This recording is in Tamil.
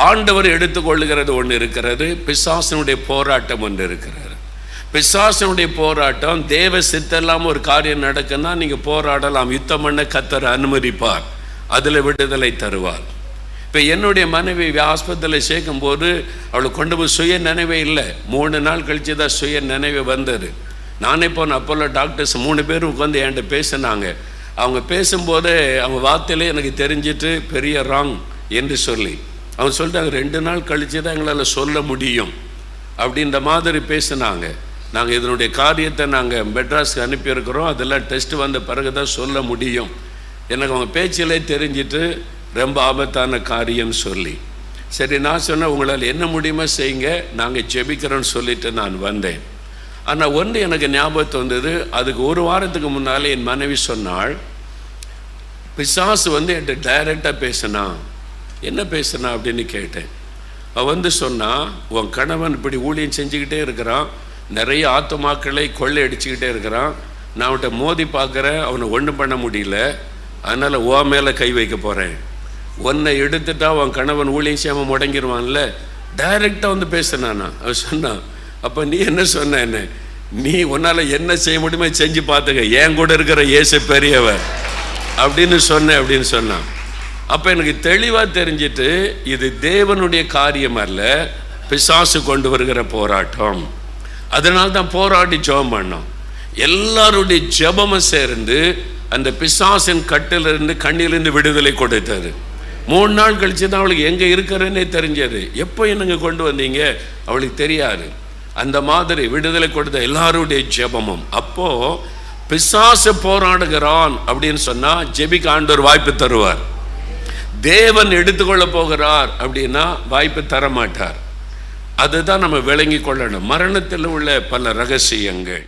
ஆண்டவர் எடுத்துக்கொள்ளுகிறது ஒன்று இருக்கிறது பிசாசனுடைய போராட்டம் ஒன்று இருக்கிறது. பிசாசனுடைய போராட்டம் தேவ சித்தெல்லாம் ஒரு காரியம் நடக்குன்னா நீங்கள் போராடலாம். யுத்தம் பண்ண கத்தர் அனுமதிப்பார். அதில் விடுதலை தருவார். இப்போ என்னுடைய மனைவி ஆஸ்பத்திரியில் சேர்க்கும்போது அவளுக்கு கொண்டு போய் சுய நினைவே இல்லை. மூணு நாள் கழித்து தான் சுய நினைவு வந்தது. நானே போன அப்போல்லோ டாக்டர்ஸ் மூணு பேரும் உட்காந்து என்கிட்ட பேசினாங்க. அவங்க பேசும்போது அவங்க வார்த்தையிலே எனக்கு தெரிஞ்சிட்டு பெரிய ராங் என்று சொல்லி. அவங்க சொல்லிட்டாங்க ரெண்டு நாள் கழித்து தான் எங்களால் சொல்ல முடியும். அப்படின்ற மாதிரி பேசினாங்க. நாங்கள் இதனுடைய காரியத்தை நாங்கள் மெட்ராஸ்க்கு அனுப்பியிருக்கிறோம். அதெல்லாம் டெஸ்ட் வந்த பிறகு தான் சொல்ல முடியும். எனக்கு அவங்க பேச்சிலே தெரிஞ்சிட்டு ரொம்ப ஆபத்தான காரியம் சொல்லி. சரி நான் சொன்னேன் உங்களால் என்ன முடியுமோ செய்யுங்க. நாங்கள் ஜெபிக்கிறோன்னு சொல்லிட்டு நான் வந்தேன். ஆனால் ஒன்று எனக்கு ஞாபகத்து வந்தது. அதுக்கு ஒரு வாரத்துக்கு முன்னாலே என் மனைவி சொன்னாள் பிசாசு வந்து என்கிட்ட டைரெக்டாக பேசினா என்ன பேசுனா அப்படின்னு கேட்டேன். அவ வந்து சொன்னால் உன் கணவன் இப்படி ஊழியம் செஞ்சுக்கிட்டே இருக்கிறான். நிறைய ஆத்துமாக்களை கொள்ளை அடிச்சுக்கிட்டே இருக்கிறான். நான் அவன்கிட்ட மோதி பார்க்குறேன். அவனை ஒன்றும் பண்ண முடியல. அதனால் ஓ மேலே கை வைக்க போகிறேன் உன்னை எடுத்துட்டா உன் கணவன் ஊழியம் செய்யாமல் முடங்கிடுவான்ல டைரெக்டாக வந்து பேசினானா. அவன் சொன்னான் அப்போ நீ என்ன சொன்ன என்ன? நீ உன்னால் என்ன செய்ய முடியுமோ செஞ்சு பார்த்துக்க. என் கூட இருக்கிற இயேசு பெரியவர். அப்படின்னு சொன்னேன் அப்படின்னு சொன்னான். அப்போ எனக்கு தெளிவாக தெரிஞ்சிட்டு இது தேவனுடைய காரியம் அல்ல பிசாசு கொண்டு வருகிற போராட்டம். அதனால தான் போராடி ஜெபம் பண்ணோம். எல்லாருடைய ஜெபமும் சேர்ந்து அந்த பிசாசின் கட்டிலிருந்து கண்ணிலிருந்து விடுதலை கொடுத்தது. மூணு நாள் கழிச்சு தான் அவளுக்கு எங்கே இருக்கிறேன்னே தெரிஞ்சது. எப்போ என்னங்க கொண்டு வந்தீங்க? அவளுக்கு தெரியாது. அந்த மாதிரி விடுதலை கொடுத்த எல்லாருடைய ஜெபமும். அப்போது பிசாசு போராடுகிறான் அப்படின்னு சொன்னால் ஜெபிக்க ஆண்டவர் வாய்ப்பு தருவார். தேவன் எடுத்துக்கொள்ள போகிறார் அப்படின்னா வாய்ப்பு தர மாட்டார் அதுதான் நம்ம விளங்கி கொள்ளணும். மரணத்தில் உள்ள பல ரகசியங்கள்.